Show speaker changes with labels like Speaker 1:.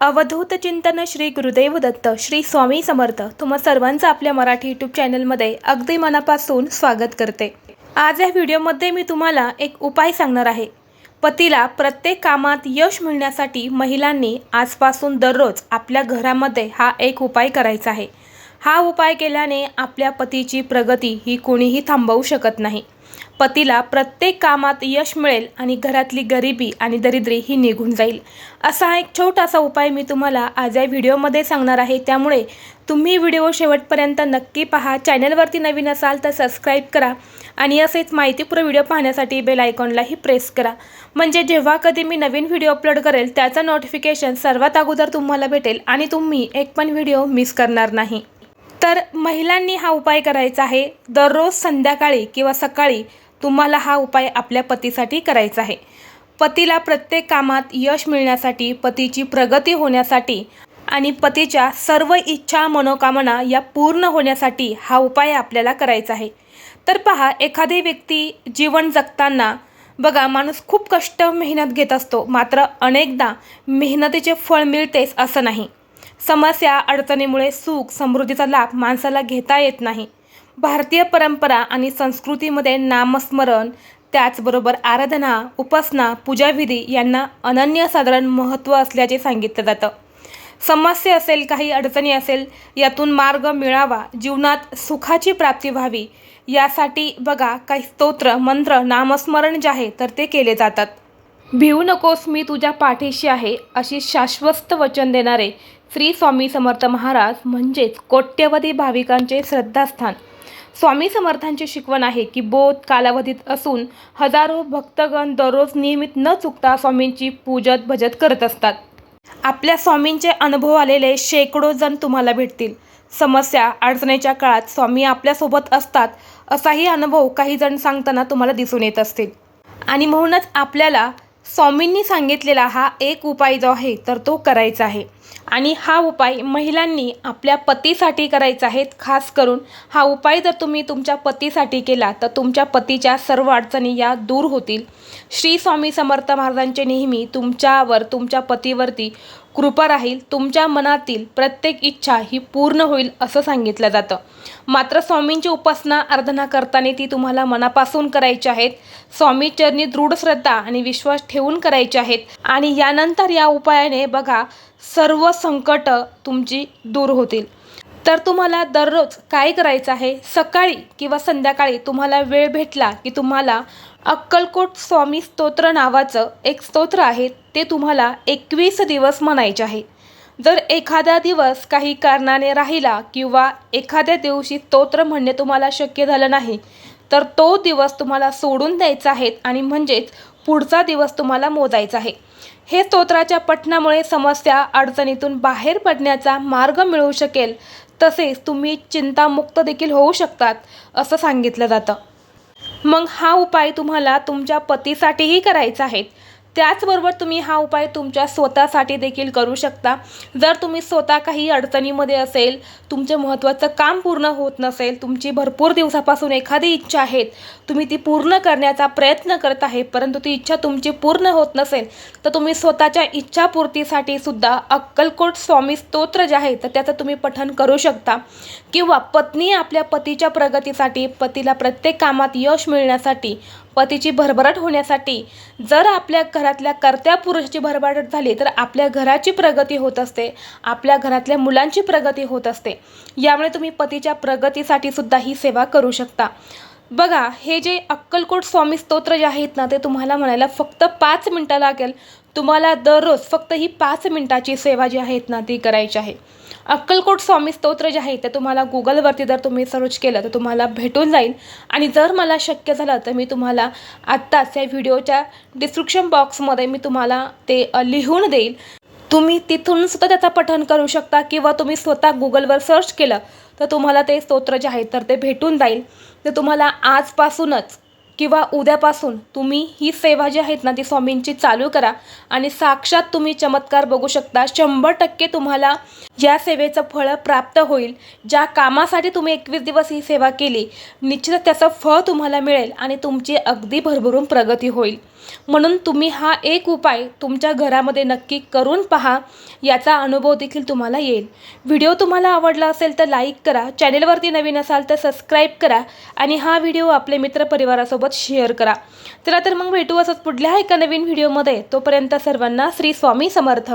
Speaker 1: अवधूत चिंतन श्री गुरुदेव दत्त श्री स्वामी समर्थ. तुम्हा सर्वांचं आपल्या मराठी यूट्यूब चॅनलमध्ये अगदी मनापासून स्वागत करते. आज या व्हिडिओमध्ये मी तुम्हाला एक उपाय सांगणार आहे. पतीला प्रत्येक कामात यश मिळण्यासाठी महिलांनी आजपासून दररोज आपल्या घरामध्ये हा एक उपाय करायचा आहे. हा उपाय केल्याने आपल्या पतीची प्रगती ही कोणीही थांबवू शकत नाही. पतीला प्रत्येक कामात यश मिळेल आणि घरातली गरिबी आणि दरिद्री ही निघून जाईल. असा एक छोटासा उपाय मी तुम्हाला आज या व्हिडिओमध्ये सांगणार आहे. त्यामुळे तुम्ही व्हिडिओ शेवटपर्यंत नक्की पहा. चॅनलवरती नवीन असाल तर सबस्क्राईब करा आणि असेच माहितीपूर्ण व्हिडिओ पाहण्यासाठी बेल आयकॉनलाही प्रेस करा. म्हणजे जेव्हा कधी मी नवीन व्हिडिओ अपलोड करेल त्याचं नोटिफिकेशन सर्वात अगोदर तुम्हाला भेटेल आणि तुम्ही एक पण व्हिडिओ मिस करणार नाही. तर महिलांनी हा उपाय करायचा आहे. दररोज संध्याकाळी किंवा सकाळी तुम्हाला हा उपाय आपल्या पतीसाठी करायचा आहे. पतीला प्रत्येक कामात यश मिळण्यासाठी पतीची प्रगती होण्यासाठी आणि पतीच्या सर्व इच्छा मनोकामना या पूर्ण होण्यासाठी हा उपाय आपल्याला करायचा आहे. तर पहा एखादी व्यक्ती जीवन जगताना बघा माणूस खूप कष्ट मेहनत घेत असतो मात्र अनेकदा मेहनतीचे फळ मिळतेच असं नाही. समस्या अडचणीमुळे सुख समृद्धीचा लाभ माणसाला घेता येत नाही. भारतीय परंपरा आणि संस्कृतीमध्ये नामस्मरण त्याचबरोबर आराधना उपासना पूजाविधी यांना अनन्यसाधारण महत्त्व असल्याचे सांगितलं जातं. समस्या असेल काही अडचणी असेल यातून मार्ग मिळावा जीवनात सुखाची प्राप्ती व्हावी यासाठी बघा काही स्तोत्र मंत्र नामस्मरण जे आहे तर ते केले जातात. भिवू नकोस मी तुझ्या पाठीशी आहे अशी शाश्वत वचन देणारे श्री स्वामी समर्थ महाराज म्हणजेच कोट्यवधी भाविकांचे श्रद्धास्थान. स्वामी समर्थांची शिकवण आहे की बोध कालावधीत असून हजारो भक्तगण दररोज नियमित न चुकता स्वामींची पूजत भजत करत असतात. आपल्या स्वामींचे अनुभव आलेले शेकडो जण तुम्हाला भेटतील. समस्या अडचणीच्या काळात स्वामी आपल्यासोबत असतात असाही अनुभव काही जण सांगताना तुम्हाला दिसून येत असतील. आणि म्हणूनच आपल्याला स्वामींनी सांगितलेला हा एक उपाय जो आहे तर तो करायचा आहे. आणि हा उपाय महिलांनी आपल्या पतीसाठी करायचा आहे. खास करून हा उपाय जर तुम्ही तुमच्या पतीसाठी केला तर तुमच्या पतीच्या सर्व अडचणी या दूर होतील. श्री स्वामी समर्थ महाराजांचे नेहमी तुमच्यावर तुमच्या पतीवरती कृपा राहील. तुमच्या मनातील प्रत्येक इच्छा ही पूर्ण होईल असं सांगितलं जातं. मात्र स्वामींची उपासना आराधना करताना ती तुम्हाला मनापासून करायची आहेत. स्वामी चरणी दृढ श्रद्धा आणि विश्वास ठेवून करायचे आहेत. आणि यानंतर या उपायाने बघा सर्व संकट तुमची दूर होतील. तर तुम्हाला दररोज काय करायचं आहे? सकाळी किंवा संध्याकाळी तुम्हाला वेळ भेटला की तुम्हाला अक्कलकोट स्वामी स्तोत्र नावाचं एक स्तोत्र आहे ते तुम्हाला एकवीस दिवस म्हणायचे आहे. जर एखादा दिवस काही कारणाने राहिला किंवा एखाद्या दिवशी स्तोत्र म्हणणे तुम्हाला शक्य झालं नाही तर तो दिवस तुम्हाला सोडून द्यायचा आहे आणि म्हणजेच पुढचा दिवस तुम्हाला मोजायचा आहे. हे स्तोत्राच्या पठणामुळे समस्या अडचणीतून बाहेर पडण्याचा मार्ग मिळू शकेल. तसेच तुम्ही चिंतामुक्त देखील होऊ शकतात असं सांगितलं जातं. मग हा उपाय तुम्हाला तुमच्या पतीसाठीही करायचा आहे. त्याचबरोबर तुम्ही हा उपाय तुमच्या स्वतःसाठी देखील करू शकता. जर तुम्ही स्वतः काही अडचणीमध्ये असेल तुमचे महत्त्वाचं काम पूर्ण होत नसेल तुमची भरपूर दिवसापासून एखादी इच्छा आहे तुम्ही ती पूर्ण करण्याचा प्रयत्न करत आहे परंतु ती इच्छा तुमची पूर्ण होत नसेल तर तुम्ही स्वतःच्या इच्छापूर्तीसाठी सुद्धा अक्कलकोट स्वामी स्तोत्र जे आहे तर त्याचं तुम्ही पठण करू शकता. किंवा पत्नी आपल्या पतीच्या प्रगतीसाठी पतीला प्रत्येक कामात यश मिळण्यासाठी पतीची भरभराट होण्यासाठी जर आपल्या घरातल्या कर्त्या पुरुषाची भरभराट झाली तर आपल्या घराची प्रगती होत असते. आपल्या घरातल्या मुलांची प्रगती होत असते. यामुळे तुम्ही पतीच्या प्रगतीसाठी सुद्धा ही सेवा करू शकता. बघा हे जे अक्कलकोट स्वामी स्तोत्र जे आहेत ना ते तुम्हाला म्हणायला फक्त पाच मिनटं लागेल. तुम्हाला दररोज फक्त ही पाच मिनटाची सेवा जी आहेत ना ती करायची आहे. अक्कलकोट स्वामी स्तोत्र जे आहे ते तुम्हाला गुगलवरती जर तुम्ही सर्च केलं तर तुम्हाला भेटून जाईल. आणि जर मला शक्य झालं तर मी तुम्हाला आत्ताच या व्हिडिओच्या डिस्क्रिप्शन बॉक्समध्ये मी तुम्हाला ते लिहून देईल. तुम्ही तिथून सुद्धा त्याचा पठण करू शकता किंवा तुम्ही स्वतः गुगलवर सर्च केलं तर तुम्हाला ते स्तोत्र जे आहे तर ते भेटून जाईल. तर तुम्हाला आजपासूनच किंवा उद्यापासून तुम्ही ही सेवा जी आहेत ना ती स्वामींची चालू करा. आणि साक्षात तुम्ही चमत्कार बघू शकता. शंभर टक्के तुम्हाला या सेवेचं फळ प्राप्त होईल ज्या कामासाठी तुम्ही एकवीस दिवस ही सेवा केली निश्चितच त्याचं फळ तुम्हाला मिळेल आणि तुमची अगदी भरभरून प्रगती होईल. म्हणून तुम्ही हा एक उपाय तुमच्या घरामध्ये नक्की करून पहा याचा अनुभव देखील तुम्हाला येईल. व्हिडिओ तुम्हाला आवडला असेल तर लाईक करा चॅनेलवरती नवीन असाल तर सबस्क्राईब करा आणि हा व्हिडिओ आपले मित्रपरिवारासोबत शेअर करा. चला तर मग भेटू असंच पुढल्या एका नवीन व्हिडिओमध्ये. तोपर्यंत सर्वांना श्री स्वामी समर्थ.